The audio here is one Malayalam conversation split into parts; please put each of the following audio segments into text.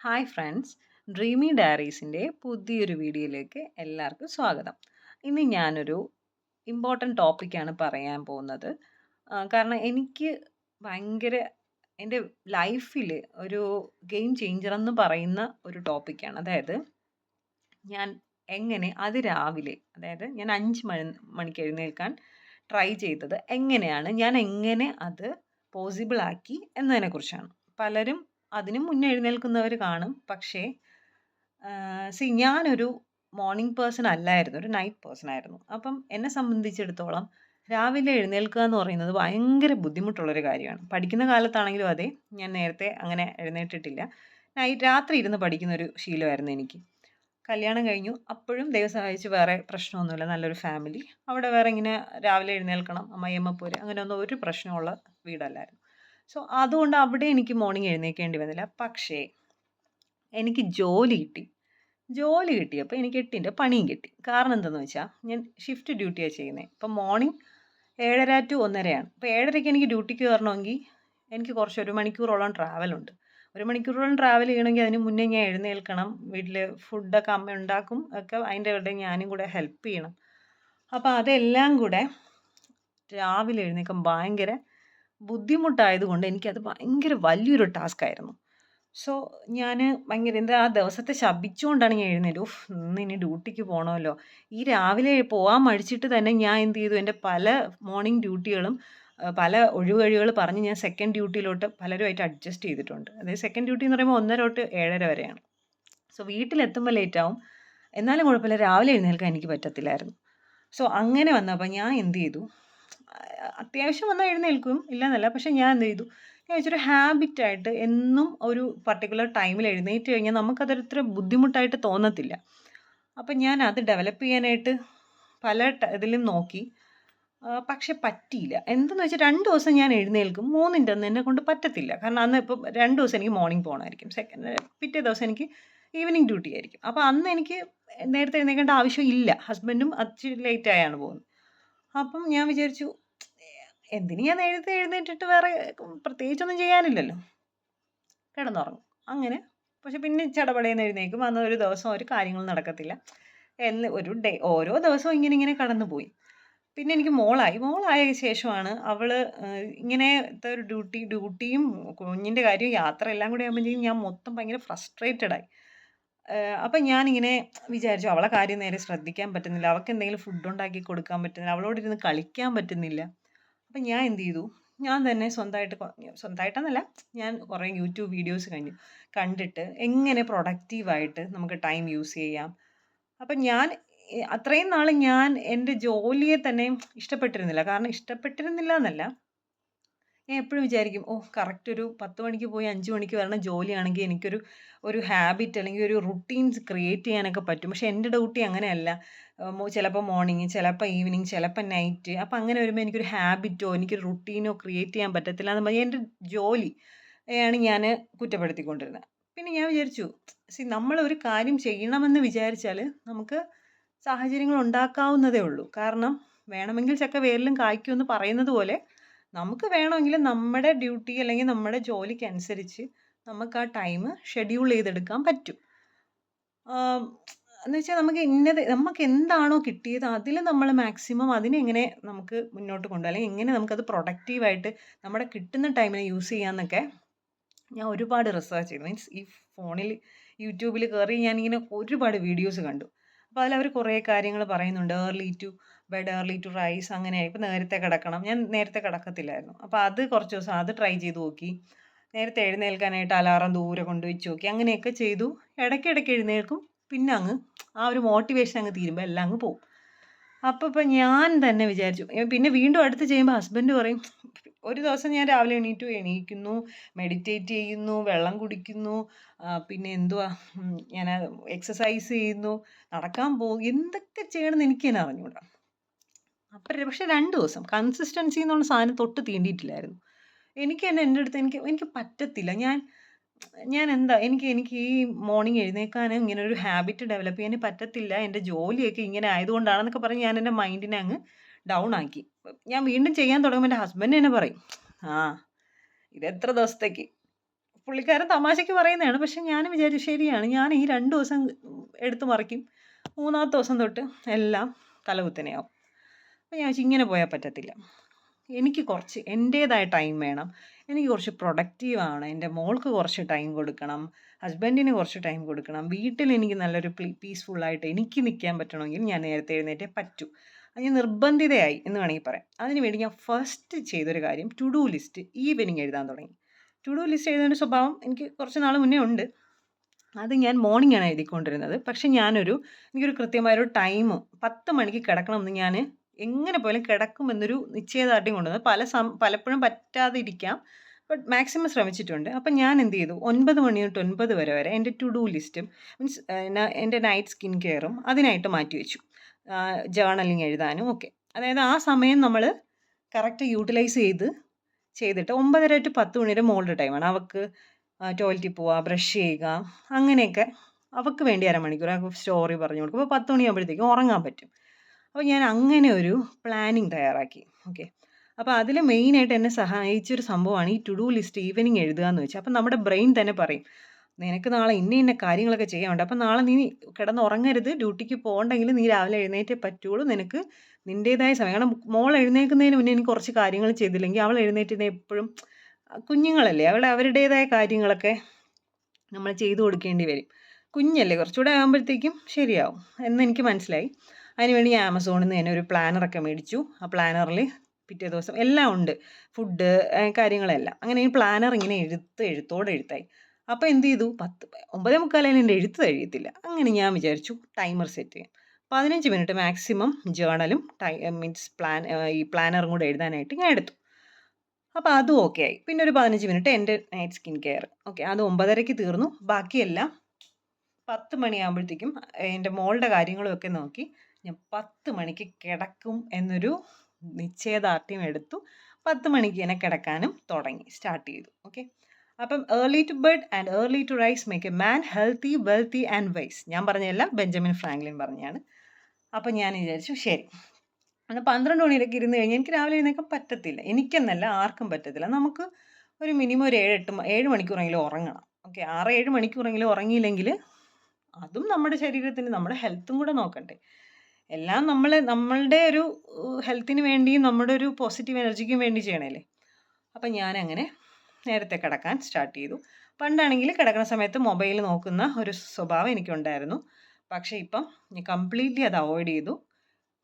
Hi friends. ഡ്രീമി ഡയറീസിന്റെ പുതിയൊരു വീഡിയോയിലേക്ക് എല്ലാവർക്കും സ്വാഗതം. ഇന്ന് ഞാനൊരു ഇമ്പോർട്ടന്റ് ടോപ്പിക്കാണ് പറയാൻ പോകുന്നത്. കാരണം എനിക്ക് ഭയങ്കര എന്റെ ലൈഫിൽ ഒരു ഗെയിം ചേഞ്ചർ എന്ന് പറയുന്ന ഒരു ടോപ്പിക്കാണ്. അതായത് ഞാൻ എങ്ങനെ അത് അതിരാവിലെ അതായത് ഞാൻ അഞ്ച് മണി മണിക്ക് എഴുന്നേൽക്കാൻ ട്രൈ ചെയ്തത് എങ്ങനെയാണ് ഞാൻ എങ്ങനെ അത് പോസിബിൾ ആക്കി എന്നതിനെക്കുറിച്ചാണ്. പലരും അതിനും മുന്നേ എഴുന്നേൽക്കുന്നവർ കാണും. പക്ഷേ സി ഞാനൊരു മോർണിംഗ് പേഴ്സൺ അല്ലായിരുന്നു ഒരു നൈറ്റ് പേഴ്സൺ ആയിരുന്നു. അപ്പം എന്നെ സംബന്ധിച്ചിടത്തോളം രാവിലെ എഴുന്നേൽക്കുക എന്ന് പറയുന്നത് ഭയങ്കര ബുദ്ധിമുട്ടുള്ളൊരു കാര്യമാണ്. പഠിക്കുന്ന കാലത്താണെങ്കിലും അതെ ഞാൻ നേരത്തെ അങ്ങനെ എഴുന്നേറ്റിട്ടില്ല. നൈറ്റ് രാത്രി ഇരുന്ന് പഠിക്കുന്ന ഒരു ശീലമായിരുന്നു എനിക്ക്. കല്യാണം കഴിഞ്ഞു. അപ്പോഴും ദൈവം സഹായിച്ച് വേറെ പ്രശ്നമൊന്നുമില്ല. നല്ലൊരു ഫാമിലി. അവിടെ വേറെ ഇങ്ങനെ രാവിലെ എഴുന്നേൽക്കണം അമ്മയമ്മ പോര് അങ്ങനെയൊന്നും ഒരു പ്രശ്നമുള്ള വീടല്ലായിരുന്നു. സോ അതുകൊണ്ട് അവിടെ എനിക്ക് മോർണിംഗ് എഴുന്നേൽക്കേണ്ടി വന്നില്ല. പക്ഷേ എനിക്ക് ജോലി കിട്ടി. ജോലി കിട്ടിയപ്പോൾ എനിക്ക് എട്ടിന്റെ പണിയും കിട്ടി. കാരണം എന്താണെന്ന് വെച്ചാൽ ഞാൻ ഷിഫ്റ്റ് ഡ്യൂട്ടിയാണ് ചെയ്യുന്നത് ഇപ്പം മോർണിംഗ് ഏഴര ടു ഒന്നരയാണ്. അപ്പോൾ ഏഴരയ്ക്ക് എനിക്ക് ഡ്യൂട്ടിക്ക് കയറണമെങ്കിൽ എനിക്ക് കുറച്ച് ഒരു മണിക്കൂറോളം ട്രാവലുണ്ട് ഒരു മണിക്കൂറോളം ട്രാവൽ ചെയ്യണമെങ്കിൽ അതിന് മുന്നേ ഞാൻ എഴുന്നേൽക്കണം. വീട്ടിൽ ഫുഡൊക്കെ അമ്മ ഉണ്ടാക്കും. ഒക്കെ അതിന്റെ ഇവിടെ ഞാനും കൂടെ ഹെൽപ്പ് ചെയ്യണം. അപ്പോൾ അതെല്ലാം കൂടെ രാവിലെ എഴുന്നേൽക്കാൻ ഭയങ്കര ബുദ്ധിമുട്ടായതുകൊണ്ട് എനിക്കത് ഭയങ്കര വലിയൊരു ടാസ്ക് ആയിരുന്നു സോ ഞാൻ ഭയങ്കര എന്താ ആ ദിവസത്തെ ശപിച്ചുകൊണ്ടാണ് ഞാൻ എഴുന്നേറ്റ്. ഉഫ് ഇന്ന് ഇനി ഡ്യൂട്ടിക്ക് പോകണമല്ലോ ഈ രാവിലെ പോകാൻ മടിച്ചിട്ട് തന്നെ ഞാൻ എന്ത് ചെയ്തു? എന്റെ പല മോർണിംഗ് ഡ്യൂട്ടികളും പല ഒഴിവഴികൾ പറഞ്ഞ് ഞാൻ സെക്കൻഡ് ഡ്യൂട്ടിയിലോട്ട് പലരുമായിട്ട് അഡ്ജസ്റ്റ് ചെയ്തിട്ടുണ്ട്. അതായത് സെക്കൻഡ് ഡ്യൂട്ടി എന്ന് പറയുമ്പോൾ ഒന്നര തൊട്ട് ഏഴര വരെയാണ്. സോ വീട്ടിലെത്തുമ്പോൾ ലേറ്റ് ആവും എന്നാലും കുഴപ്പമില്ല രാവിലെ എഴുന്നേൽക്കാൻ എനിക്ക് പറ്റത്തില്ലായിരുന്നു. സോ അങ്ങനെ വന്നപ്പോൾ ഞാൻ എന്ത് ചെയ്തു? അത്യാവശ്യം വന്നാൽ എഴുന്നേൽക്കും ഇല്ലെന്നല്ല. പക്ഷെ ഞാൻ എന്ത് ചെയ്തു? ഞാൻ വെച്ചൊരു ഹാബിറ്റായിട്ട് എന്നും ഒരു പർട്ടിക്കുലർ ടൈമിൽ എഴുന്നേറ്റ് കഴിഞ്ഞാൽ നമുക്കതൊരു ഇത്ര ബുദ്ധിമുട്ടായിട്ട് തോന്നത്തില്ല. അപ്പം ഞാൻ അത് ഡെവലപ്പ് ചെയ്യാനായിട്ട് പല ഇതിലും നോക്കി. പക്ഷെ പറ്റിയില്ല. എന്തെന്ന് വെച്ചാൽ രണ്ട് ദിവസം ഞാൻ എഴുന്നേൽക്കും മൂന്നിന്റെ അന്ന് എന്നെ കൊണ്ട് പറ്റത്തില്ല. കാരണം അന്ന് ഇപ്പം രണ്ട് ദിവസം എനിക്ക് മോർണിംഗ് പോകണമായിരിക്കും. സെക്കൻഡ് പിറ്റേ ദിവസം എനിക്ക് ഈവനിങ് ഡ്യൂട്ടി ആയിരിക്കും. അപ്പോൾ അന്ന് എനിക്ക് നേരത്തെ എഴുന്നേൽക്കേണ്ട ആവശ്യം ഇല്ല. ഹസ്ബൻഡും അച്ഛൻ ലേറ്റ് ആയാണ് പോകുന്നത്. അപ്പം ഞാൻ വിചാരിച്ചു എന്തിന് ഞാൻ നേരത്തെ എഴുന്നേറ്റിട്ട് വേറെ പ്രത്യേകിച്ചൊന്നും ചെയ്യാനില്ലല്ലോ. കിടന്നുറങ്ങും. അങ്ങനെ പക്ഷെ പിന്നെ ചടപടയെന്ന് എഴുന്നേക്കും അന്ന് ഒരു ദിവസം ഒരു കാര്യങ്ങളും നടക്കത്തില്ല. എന്ന് ഒരു ഡേ ഓരോ ദിവസവും ഇങ്ങനെ ഇങ്ങനെ കടന്നുപോയി. പിന്നെ എനിക്ക് മോളായി. മോളായ ശേഷമാണ് അവൾ ഇങ്ങനെ ഇങ്ങനത്തെ ഒരു ഡ്യൂട്ടി ഡ്യൂട്ടിയും കുഞ്ഞിന്റെ കാര്യവും യാത്ര എല്ലാം കൂടി ആകുമ്പോഴത്തേക്കും ഞാൻ മൊത്തം ഭയങ്കര ഫ്രസ്ട്രേറ്റഡ് ആയി. ഏഹ്, അപ്പം ഞാനിങ്ങനെ വിചാരിച്ചു അവളെ കാര്യം നേരെ ശ്രദ്ധിക്കാൻ പറ്റുന്നില്ല. അവൾക്ക് എന്തെങ്കിലും ഫുഡ് ഉണ്ടാക്കി കൊടുക്കാൻ പറ്റുന്നില്ല. അവളോട് ഇരുന്ന് കളിക്കാൻ പറ്റുന്നില്ല. അപ്പം ഞാൻ എന്ത് ചെയ്തു? ഞാൻ തന്നെ സ്വന്തമായിട്ട് സ്വന്തമായിട്ടെന്നല്ല ഞാൻ കുറേ യൂട്യൂബ് വീഡിയോസ് കഴിഞ്ഞു കണ്ടിട്ട് എങ്ങനെ പ്രൊഡക്റ്റീവായിട്ട് നമുക്ക് ടൈം യൂസ് ചെയ്യാം. അപ്പം ഞാൻ അത്രയും നാൾ ഞാൻ എന്റെ ജോലിയെ തന്നെ ഇഷ്ടപ്പെട്ടിരുന്നില്ല. കാരണം ഇഷ്ടപ്പെട്ടിരുന്നില്ല എന്നല്ല ഞാൻ എപ്പോഴും വിചാരിക്കും ഓ കറക്റ്റ് ഒരു പത്ത് മണിക്ക് പോയി അഞ്ച് മണിക്ക് വരണ ജോലിയാണെങ്കിൽ എനിക്കൊരു ഒരു ഹാബിറ്റ് അല്ലെങ്കിൽ ഒരു റുട്ടീൻസ് ക്രിയേറ്റ് ചെയ്യാനൊക്കെ പറ്റും. പക്ഷേ എന്റെ ഡ്യൂട്ടി അങ്ങനെയല്ല. ചിലപ്പോൾ മോർണിംഗ് ചിലപ്പോൾ ഈവനിങ് ചിലപ്പോൾ നൈറ്റ് അപ്പോൾ അങ്ങനെ വരുമ്പോൾ എനിക്കൊരു ഹാബിറ്റോ എനിക്കൊരു റുട്ടീനോ ക്രിയേറ്റ് ചെയ്യാൻ പറ്റത്തില്ല എന്ന് പറഞ്ഞാൽ എന്റെ ജോലി ആണ് ഞാൻ കുറ്റപ്പെടുത്തിക്കൊണ്ടിരുന്നത്. പിന്നെ ഞാൻ വിചാരിച്ചു സി നമ്മൾ ഒരു കാര്യം ചെയ്യണമെന്ന് വിചാരിച്ചാൽ നമുക്ക് സാഹചര്യങ്ങൾ ഉണ്ടാക്കാവുന്നതേ ഉള്ളൂ. കാരണം വേണമെങ്കിൽ ചക്ക വേരിലും കായ്ക്കുമെന്ന് പറയുന്നത് പോലെ നമുക്ക് വേണമെങ്കിൽ നമ്മുടെ ഡ്യൂട്ടി അല്ലെങ്കിൽ നമ്മുടെ ജോലിക്ക് അനുസരിച്ച് നമുക്ക് ആ ടൈം ഷെഡ്യൂൾ ചെയ്തെടുക്കാൻ പറ്റും. എന്ന് വെച്ചാൽ നമുക്ക് ഇന്നത് നമുക്ക് എന്താണോ കിട്ടിയത് അതിൽ നമ്മൾ മാക്സിമം അതിനെങ്ങനെ നമുക്ക് മുന്നോട്ട് കൊണ്ടുപോകാം അല്ലെങ്കിൽ എങ്ങനെ നമുക്കത് പ്രൊഡക്റ്റീവായിട്ട് നമ്മുടെ കിട്ടുന്ന ടൈമിനെ യൂസ് ചെയ്യാമെന്നൊക്കെ ഞാൻ ഒരുപാട് റിസർച്ച് ചെയ്തു. മീൻസ് ഈ ഫോണിൽ യൂട്യൂബിൽ കയറി ഞാനിങ്ങനെ ഒരുപാട് വീഡിയോസ് കണ്ടു. അപ്പോൾ അതിൽ അവർ കുറേ കാര്യങ്ങൾ പറയുന്നുണ്ട്. Early to bed early to rise അങ്ങനെ ഇപ്പോൾ നേരത്തെ കിടക്കണം. ഞാൻ നേരത്തെ കിടക്കത്തില്ലായിരുന്നു. അപ്പോൾ അത് കുറച്ച് ദിവസം അത് ട്രൈ ചെയ്ത് നോക്കി. നേരത്തെ എഴുന്നേൽക്കാനായിട്ട് അലാറം ദൂരെ കൊണ്ട് വെച്ച് നോക്കി. അങ്ങനെയൊക്കെ ചെയ്തു. ഇടയ്ക്കിടയ്ക്ക് എഴുന്നേൽക്കും. പിന്നെ അങ്ങ് ആ ഒരു മോട്ടിവേഷൻ അങ്ങ് തീരുമ്പോൾ എല്ലാം അങ്ങ് പോകും അപ്പോൾ ഇപ്പം ഞാൻ തന്നെ വിചാരിച്ചു. പിന്നെ വീണ്ടും അടുത്ത് ചെയ്യുമ്പോൾ ഹസ്ബൻഡ് പറയും ഒരു ദിവസം ഞാൻ രാവിലെ എണീറ്റു എണീക്കുന്നു മെഡിറ്റേറ്റ് ചെയ്യുന്നു വെള്ളം കുടിക്കുന്നു പിന്നെ എന്തുവാ ഞാൻ എക്സസൈസ് ചെയ്യുന്നു നടക്കാൻ പോകും എന്തൊക്കെ ചെയ്യണമെന്ന് എനിക്ക് തന്നെ അറിഞ്ഞൂടാ. അപ്പം പക്ഷെ രണ്ട് ദിവസം കൺസിസ്റ്റൻസി എന്നുള്ള സാധനം തൊട്ട് തീണ്ടിയിട്ടില്ലായിരുന്നു. എനിക്ക് തന്നെ എന്റെ അടുത്ത് എനിക്ക് എനിക്ക് പറ്റത്തില്ല. ഞാൻ ഞാൻ എന്താ എനിക്ക് എനിക്ക് ഈ മോർണിംഗ് എഴുന്നേക്കാൻ ഇങ്ങനെ ഒരു ഹാബിറ്റ് ഡെവലപ്പ് ചെയ്യാൻ പറ്റത്തില്ല എന്റെ ജോലിയൊക്കെ ഇങ്ങനെ ആയതുകൊണ്ടാണെന്നൊക്കെ പറഞ്ഞ് ഞാൻ എന്റെ മൈൻഡിനെ അങ്ങ് ഡൗൺ ആക്കി ഞാൻ വീണ്ടും ചെയ്യാൻ തുടങ്ങുമ്പോൾ എന്റെ ഹസ്ബൻഡ് എന്നെ പറയും ആ ഇത് എത്ര ദിവസത്തേക്ക് പുള്ളിക്കാരൻ തമാശയ്ക്ക് പറയുന്നതാണ്. പക്ഷെ ഞാൻ വിചാരിച്ചു ശരിയാണ്. ഞാൻ ഈ രണ്ട് ദിവസം എടുത്തു മറിക്കും. മൂന്നാമത്തെ ദിവസം തൊട്ട് എല്ലാം തലകുത്തനെയാവും. അപ്പോൾ ഞാൻ ഇങ്ങനെ പോയാൽ പറ്റത്തില്ല. എനിക്ക് കുറച്ച് എന്റേതായ ടൈം വേണം. എനിക്ക് കുറച്ച് പ്രൊഡക്റ്റീവ്. എന്റെ മോൾക്ക് കുറച്ച് ടൈം കൊടുക്കണം. ഹസ്ബൻഡിന് കുറച്ച് ടൈം കൊടുക്കണം. വീട്ടിൽ എനിക്ക് നല്ലൊരു പീസ്ഫുള്ളായിട്ട് എനിക്ക് നിൽക്കാൻ പറ്റണമെങ്കിൽ ഞാൻ നേരത്തെ എഴുന്നേറ്റേ പറ്റൂ. ഞാൻ നിർബന്ധിതയായി എന്ന് വേണമെങ്കിൽ പറയാം. അതിനുവേണ്ടി ഞാൻ ഫസ്റ്റ് ചെയ്തൊരു കാര്യം ടു ഡു ലിസ്റ്റ് ഈവനിങ് എഴുതാൻ തുടങ്ങി. ടു ഡു ലിസ്റ്റ് എഴുതുന്ന സ്വഭാവം എനിക്ക് കുറച്ച് നാൾ മുന്നേ ഉണ്ട്. അത് ഞാൻ മോർണിംഗ് ആണ് എഴുതിക്കൊണ്ടിരുന്നത്. പക്ഷെ ഞാനൊരു എനിക്കൊരു കൃത്യമായൊരു ടൈം 10 മണിക്ക് കിടക്കണമെന്ന് ഞാൻ എങ്ങനെ പോലും കിടക്കുമെന്നൊരു നിശ്ചയദാർഢ്യം കൊണ്ടുവന്നത്. പല സം പലപ്പോഴും പറ്റാതിരിക്കാം. ബട്ട് മാക്സിമം ശ്രമിച്ചിട്ടുണ്ട്. അപ്പം ഞാൻ എന്ത് ചെയ്തു ഒൻപത് മണി തൊട്ട് ഒൻപത് വരെ വരെ എന്റെ ടു ഡു ലിസ്റ്റും മീൻസ് എന്റെ നൈറ്റ് സ്കിൻ കെയറും അതിനായിട്ട് മാറ്റി വെച്ചു ജേർണലിങ് എഴുതാനും ഒക്കെ. അതായത് ആ സമയം നമ്മൾ കറക്റ്റ് യൂട്ടിലൈസ് ചെയ്ത് ചെയ്തിട്ട് 9:30 ടു 10 മണി വരെ മോളുടെ ടൈമാണ്. അവൾക്ക് ടോയ്ലറ്റിൽ പോവുക, ബ്രഷ് ചെയ്യുക അങ്ങനെയൊക്കെ അവൾക്ക് വേണ്ടി അരമണിക്കൂർ സ്റ്റോറി പറഞ്ഞു കൊടുക്കും. അപ്പോൾ 10 മണിയാകുമ്പോഴത്തേക്കും ഉറങ്ങാൻ പറ്റും. അപ്പോൾ ഞാൻ അങ്ങനെ ഒരു പ്ലാനിങ് തയ്യാറാക്കി. ഓക്കെ. അപ്പോൾ അതിൽ മെയിനായിട്ട് എന്നെ സഹായിച്ചൊരു സംഭവമാണ് ഈ ടു ഡു ലിസ്റ്റ് ഈവനിങ് എഴുതുക എന്ന് വെച്ചാൽ. അപ്പം നമ്മുടെ ബ്രെയിൻ തന്നെ പറയും. നിനക്ക് നാളെ ഇന്ന ഇന്ന കാര്യങ്ങളൊക്കെ ചെയ്യാനുണ്ട്. അപ്പം നാളെ നീ കിടന്ന് ഉറങ്ങരുത് ഡ്യൂട്ടിക്ക് പോകണ്ടെങ്കിൽ നീ രാവിലെ എഴുന്നേറ്റേ പറ്റുള്ളൂ. നിനക്ക് നിന്റേതായ സമയം കാരണം മോൾ എഴുന്നേൽക്കുന്നതിന് മുന്നേ എനിക്ക് കുറച്ച് കാര്യങ്ങൾ ചെയ്തില്ലെങ്കിൽ അവൾ എഴുന്നേറ്റുന്ന എപ്പോഴും കുഞ്ഞുങ്ങളല്ലേ അവളെ അവരുടേതായ കാര്യങ്ങളൊക്കെ നമ്മൾ ചെയ്തു കൊടുക്കേണ്ടി വരും. കുഞ്ഞല്ലേ കുറച്ചുകൂടെ ആകുമ്പോഴത്തേക്കും ശരിയാവും എന്ന് എനിക്ക് മനസ്സിലായി. അതിനുവേണ്ടി ഞാൻ ആമസോണിൽ നിന്ന് തന്നെ ഒരു പ്ലാനറൊക്കെ മേടിച്ചു. ആ പ്ലാനറിൽ പിറ്റേ ദിവസം എല്ലാം ഉണ്ട്. ഫുഡ് കാര്യങ്ങളെല്ലാം. അങ്ങനെ ഈ പ്ലാനർ ഇങ്ങനെ എഴുത്ത് എഴുത്തോടെ എഴുത്തായി. അപ്പോൾ എന്ത് ചെയ്തു പത്ത് ഒമ്പതേ മുക്കാലായാലും എന്റെ എഴുത്ത് കഴിയത്തില്ല. അങ്ങനെ ഞാൻ വിചാരിച്ചു ടൈമർ സെറ്റ് ചെയ്യാം. 15 മിനിറ്റ് മാക്സിമം ജേണലും ടൈ മീൻസ് പ്ലാൻ ഈ പ്ലാനറും കൂടെ എഴുതാനായിട്ട് ഞാൻ എടുത്തു. അപ്പോൾ അതും ഓക്കെ ആയി. പിന്നെ ഒരു 15 മിനിറ്റ് എന്റെ നൈറ്റ് സ്കിൻ കെയർ. ഓക്കെ. അത് 9:30ക്ക് തീർന്നു. ബാക്കിയെല്ലാം 10 മണിയാകുമ്പോഴത്തേക്കും എന്റെ മോളുടെ കാര്യങ്ങളും ഒക്കെ നോക്കി ഞാൻ 10 മണിക്ക് കിടക്കും എന്നൊരു നിശ്ചയദാർഢ്യം എടുത്തു. 10 മണിക്ക് തന്നെ കിടക്കാനും തുടങ്ങി. സ്റ്റാർട്ട് ചെയ്തു. ഓക്കെ. അപ്പം early to bed and early to rise make a man healthy, wealthy and wise. ഞാൻ പറഞ്ഞതല്ല ബെഞ്ചമിൻ ഫ്രാങ്ക്ലിൻ പറഞ്ഞാണ് അപ്പം ഞാൻ വിചാരിച്ചു ശരി. അന്ന് പന്ത്രണ്ട് മണിയിലൊക്കെ ഇരുന്ന് കഴിഞ്ഞാൽ എനിക്ക് രാവിലെ എഴുന്നേക്കാൻ പറ്റത്തില്ല. എനിക്കെന്നല്ല ആർക്കും പറ്റത്തില്ല. നമുക്ക് ഒരു മിനിമം ഒരു 7, 8 7 മണിക്കൂറെങ്കിലും ഉറങ്ങണം. ഓക്കെ. 6, 7 മണിക്കൂറെങ്കിലും ഉറങ്ങിയില്ലെങ്കിൽ അതും നമ്മുടെ ശരീരത്തിന് നമ്മുടെ ഹെൽത്തും കൂടെ നോക്കണ്ടേ. എല്ലാം നമ്മൾ നമ്മളുടെ ഒരു ഹെൽത്തിന് വേണ്ടിയും നമ്മുടെ ഒരു പോസിറ്റീവ് എനർജിക്കും വേണ്ടി ചെയ്യണമല്ലേ അപ്പം ഞാനങ്ങനെ നേരത്തെ കിടക്കാൻ സ്റ്റാർട്ട് ചെയ്തു. പണ്ടാണെങ്കിൽ കിടക്കുന്ന സമയത്ത് മൊബൈൽ നോക്കുന്ന ഒരു സ്വഭാവം എനിക്കുണ്ടായിരുന്നു. പക്ഷേ ഇപ്പം ഞാൻ കംപ്ലീറ്റ്ലി അത് അവോയ്ഡ് ചെയ്തു.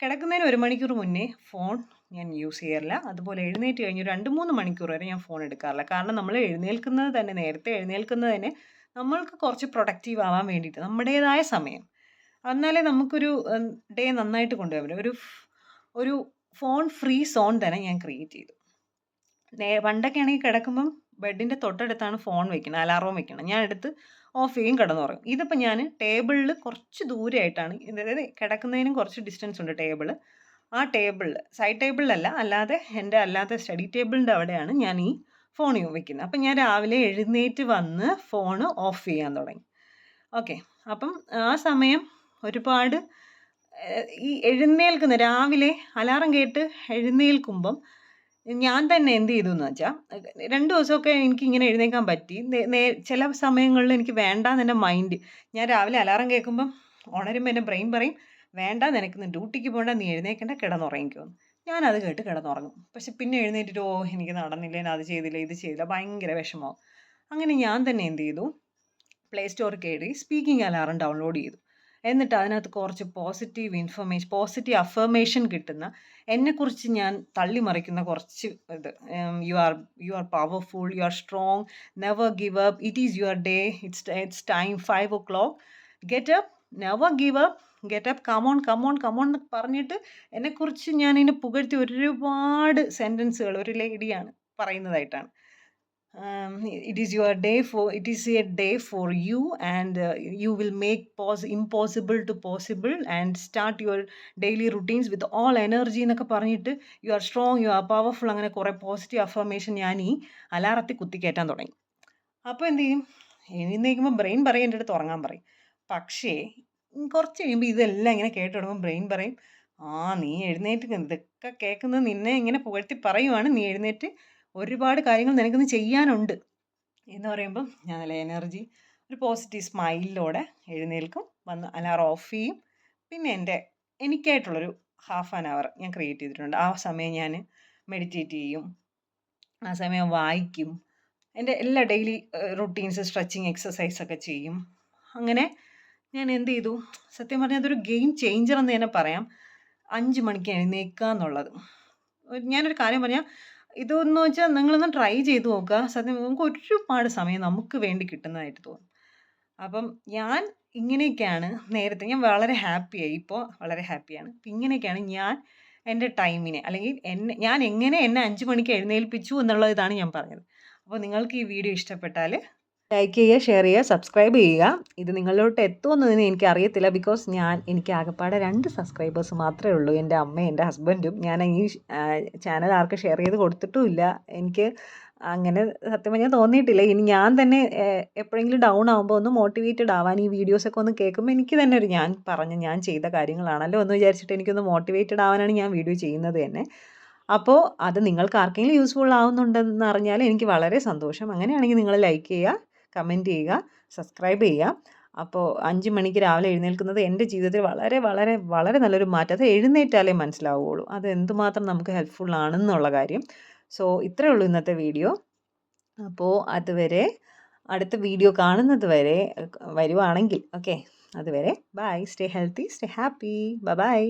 കിടക്കുന്നതിന് ഒരു മണിക്കൂർ മുന്നേ ഫോൺ ഞാൻ യൂസ് ചെയ്യാറില്ല. അതുപോലെ എഴുന്നേറ്റ് കഴിഞ്ഞ് 2, 3 മണിക്കൂർ വരെ ഞാൻ ഫോൺ എടുക്കാറില്ല. കാരണം നമ്മൾ എഴുന്നേൽക്കുന്നത് തന്നെ നേരത്തെ എഴുന്നേൽക്കുന്നത് തന്നെ നമ്മൾക്ക് കുറച്ച് പ്രൊഡക്റ്റീവ് ആവാൻ വേണ്ടിയിട്ട് നമ്മുടേതായ സമയം. എന്നാലേ നമുക്കൊരു ഡേ നന്നായിട്ട് കൊണ്ടുപോകാൻ. ഒരു ഒരു ഫോൺ ഫ്രീ സോൺ തന്നെ ഞാൻ ക്രിയേറ്റ് ചെയ്തു. പണ്ടൊക്കെ ആണെങ്കിൽ കിടക്കുമ്പം ബെഡിന്റെ തൊട്ടടുത്താണ് ഫോൺ വെക്കുന്നത്. അലാറം വെക്കണം. ഞാൻ എടുത്ത് ഓഫ് ചെയ്യും കിടന്നുറങ്ങും. ഇതിപ്പോൾ ഞാൻ ടേബിളിൽ കുറച്ച് ദൂരമായിട്ടാണ് അതായത് കിടക്കുന്നതിനും കുറച്ച് ഡിസ്റ്റൻസ് ഉണ്ട് ടേബിൾ. ആ ടേബിളിൽ സൈഡ് ടേബിളിലല്ല അല്ലാതെ എന്റെ അല്ലാതെ സ്റ്റഡി ടേബിളിന്റെ അവിടെയാണ് ഞാൻ ഈ ഫോൺ വെക്കുന്നത്. അപ്പം ഞാൻ രാവിലെ എഴുന്നേറ്റ് വന്ന് ഫോൺ ഓഫ് ചെയ്യാൻ തുടങ്ങി. ഓക്കെ. അപ്പം ആ സമയം ഒരുപാട് ഈ എഴുന്നേൽക്കുന്ന രാവിലെ അലാറം കേട്ട് എഴുന്നേൽക്കുമ്പം ഞാൻ തന്നെ എന്ത് ചെയ്തു എന്ന് വെച്ചാൽ രണ്ട് ദിവസമൊക്കെ എനിക്ക് ഇങ്ങനെ എഴുന്നേൽക്കാൻ പറ്റി. ചില സമയങ്ങളിൽ എനിക്ക് വേണ്ടാന്ന് എന്റെ മൈൻഡ് ഞാൻ രാവിലെ അലാറം കേൾക്കുമ്പം ഉണരുമ്പോൾ എന്റെ ബ്രെയിൻ പറയും വേണ്ട നിനക്ക് ഡ്യൂട്ടിക്ക് പോകണ്ട നീ എഴുന്നേക്കേണ്ട കിടന്നുറങ്ങിക്കുമെന്ന് ഞാനത് കേട്ട് കിടന്നുറങ്ങും. പക്ഷെ പിന്നെ എഴുന്നേറ്റിട്ട് ഓ എനിക്ക് നടന്നില്ല ഞാൻ അത് ചെയ്തില്ല ഇത് ചെയ്തില്ല ഭയങ്കര വിഷമമാവും. അങ്ങനെ ഞാൻ തന്നെ എന്ത് ചെയ്തു പ്ലേ സ്റ്റോർ കയറി സ്പീക്കിംഗ് അലാറം ഡൗൺലോഡ് ചെയ്തു. എന്നിട്ട് അതിനകത്ത് കുറച്ച് പോസിറ്റീവ് ഇൻഫർമേഷൻ പോസിറ്റീവ് അഫർമേഷൻ കിട്ടുന്ന എന്നെക്കുറിച്ച് ഞാൻ തള്ളിമറിക്കുന്ന കുറച്ച് ഇത്. You are you are powerful, you are strong, never give up, it is your day, it's it's time five o'clock get up, never give up, get up, come on come on come on എന്ന് പറഞ്ഞിട്ട് എന്നെക്കുറിച്ച് ഞാനിതിനെ പുകഴ്ത്തി ഒരുപാട് സെന്റൻസുകൾ ഒരു ലേഡിയാണ് പറയുന്നതായിട്ടാണ്. It is your day for it is a day for you and you will make pos impossible to possible and start your daily routines with all energy എന്നൊക്കെ പറഞ്ഞിട്ട് you are strong, you are powerful അങ്ങനെ കുറേ പോസിറ്റീവ് അഫർമേഷൻ ഞാൻ ഈ അലാറത്തിൽ കുത്തിക്കയറ്റാൻ തുടങ്ങി. അപ്പോൾ എന്ത് ചെയ്യും എഴുന്നേൽക്കുമ്പോൾ ബ്രെയിൻ പറയും എന്റെ അടുത്ത് ഉറങ്ങാൻ പറയും. പക്ഷേ കുറച്ച് കഴിയുമ്പോൾ ഇതെല്ലാം ഇങ്ങനെ കേട്ട് തുടങ്ങുമ്പോൾ ബ്രെയിൻ പറയും ആ നീ എഴുന്നേറ്റ് ഇതൊക്കെ കേൾക്കുന്നത് നിന്നെ ഇങ്ങനെ പുകഴ്ത്തി പറയുവാണ്. നീ എഴുന്നേറ്റ് ഒരുപാട് കാര്യങ്ങൾ നിനക്കിന്ന് ചെയ്യാനുണ്ട്. എന്ന് പറയുമ്പം ഞാൻ നല്ല എനർജി ഒരു പോസിറ്റീവ് സ്മൈലിലൂടെ എഴുന്നേൽക്കും വന്ന് അലാറം ഓഫ് ചെയ്യും. പിന്നെ എന്റെ എനിക്കായിട്ടുള്ളൊരു ഹാഫ് ആൻ അവർ ഞാൻ ക്രിയേറ്റ് ചെയ്തിട്ടുണ്ട്. ആ സമയം ഞാൻ മെഡിറ്റേറ്റ് ചെയ്യും. ആ സമയം വായിക്കും. എന്റെ എല്ലാ ഡെയിലി റുട്ടീൻസ് സ്ട്രെച്ചിങ് എക്സസൈസ് ഒക്കെ ചെയ്യും. അങ്ങനെ ഞാൻ എന്ത് ചെയ്തു? സത്യം പറഞ്ഞാൽ അതൊരു ഗെയിം ചേഞ്ചർ എന്ന് തന്നെ പറയാം. അഞ്ച് മണിക്ക് എഴുന്നേൽക്കുക എന്നുള്ളത് ഞാനൊരു കാര്യം പറഞ്ഞാൽ ഇതെന്ന് വെച്ചാൽ നിങ്ങളൊന്ന് ട്രൈ ചെയ്ത് നോക്കുക സത്യം നമുക്ക് ഒരുപാട് സമയം നമുക്ക് വേണ്ടി കിട്ടുന്നതായിട്ട് തോന്നും. അപ്പം ഞാൻ ഇങ്ങനെയൊക്കെയാണ് നേരത്തെ ഞാൻ വളരെ ഹാപ്പിയായി ഇപ്പോൾ വളരെ ഹാപ്പിയാണ് അപ്പം ഇങ്ങനെയൊക്കെയാണ് ഞാൻ എന്റെ ടൈമിനെ അല്ലെങ്കിൽ എന്നെ ഞാൻ എങ്ങനെ എന്നെ അഞ്ച് മണിക്ക് എഴുന്നേൽപ്പിച്ചു എന്നുള്ള ഇതാണ് ഞാൻ പറഞ്ഞത്. അപ്പോൾ നിങ്ങൾക്ക് ഈ വീഡിയോ ഇഷ്ടപ്പെട്ടാൽ ലൈക്ക് ചെയ്യുക ഷെയർ ചെയ്യുക സബ്സ്ക്രൈബ് ചെയ്യുക. ഇത് നിങ്ങളിലോട്ട് എത്തുമെന്നതിന് എനിക്ക് അറിയത്തില്ല ബിക്കോസ് ഞാൻ എനിക്ക് ആകെപ്പാടെ രണ്ട് സബ്സ്ക്രൈബേഴ്സ് മാത്രമേ ഉള്ളൂ. എന്റെ അമ്മയും എന്റെ ഹസ്ബൻഡും. ഞാൻ ഈ ചാനൽ ആർക്കും ഷെയർ ചെയ്ത് കൊടുത്തിട്ടുമില്ല. എനിക്ക് അങ്ങനെ സത്യം പറഞ്ഞാൽ തോന്നിയിട്ടില്ല. ഇനി ഞാൻ തന്നെ എപ്പോഴെങ്കിലും ഡൗൺ ആകുമ്പോൾ ഒന്ന് മോട്ടിവേറ്റഡ് ആവാൻ ഈ വീഡിയോസൊക്കെ ഒന്ന് കേൾക്കുമ്പോൾ എനിക്ക് തന്നെ ഒരു ഞാൻ പറഞ്ഞ ഞാൻ ചെയ്ത കാര്യങ്ങളാണല്ലോ എന്ന് വിചാരിച്ചിട്ട് എനിക്കൊന്ന് മോട്ടിവേറ്റഡ് ആവാനാണ് ഞാൻ വീഡിയോ ചെയ്യുന്നത് തന്നെ. അപ്പോൾ അത് നിങ്ങൾക്ക് ആർക്കെങ്കിലും യൂസ്ഫുൾ ആവുന്നുണ്ടെന്ന് അറിഞ്ഞാൽ എനിക്ക് വളരെ സന്തോഷം. അങ്ങനെയാണെങ്കിൽ നിങ്ങൾ ലൈക്ക് ചെയ്യുക. കമന്റ് ചെയ്യുക സബ്സ്ക്രൈബ് ചെയ്യുക. അപ്പോൾ അഞ്ച് മണിക്ക് രാവിലെ എഴുന്നേൽക്കുന്നത് എന്റെ ജീവിതത്തിൽ വളരെ വളരെ വളരെ നല്ലൊരു മാറ്റം. അത് എഴുന്നേറ്റാലേ മനസ്സിലാവുകയുള്ളൂ. അത് എന്തുമാത്രം നമുക്ക് ഹെൽപ്ഫുൾ ആണെന്നുള്ള കാര്യം. സോ ഇത്രയേ ഉള്ളൂ ഇന്നത്തെ വീഡിയോ. അപ്പോൾ അതുവരെ അടുത്ത വീഡിയോ കാണുന്നത് വരെ വരുവാണെങ്കിൽ ഓക്കെ അതുവരെ bye stay healthy stay happy bye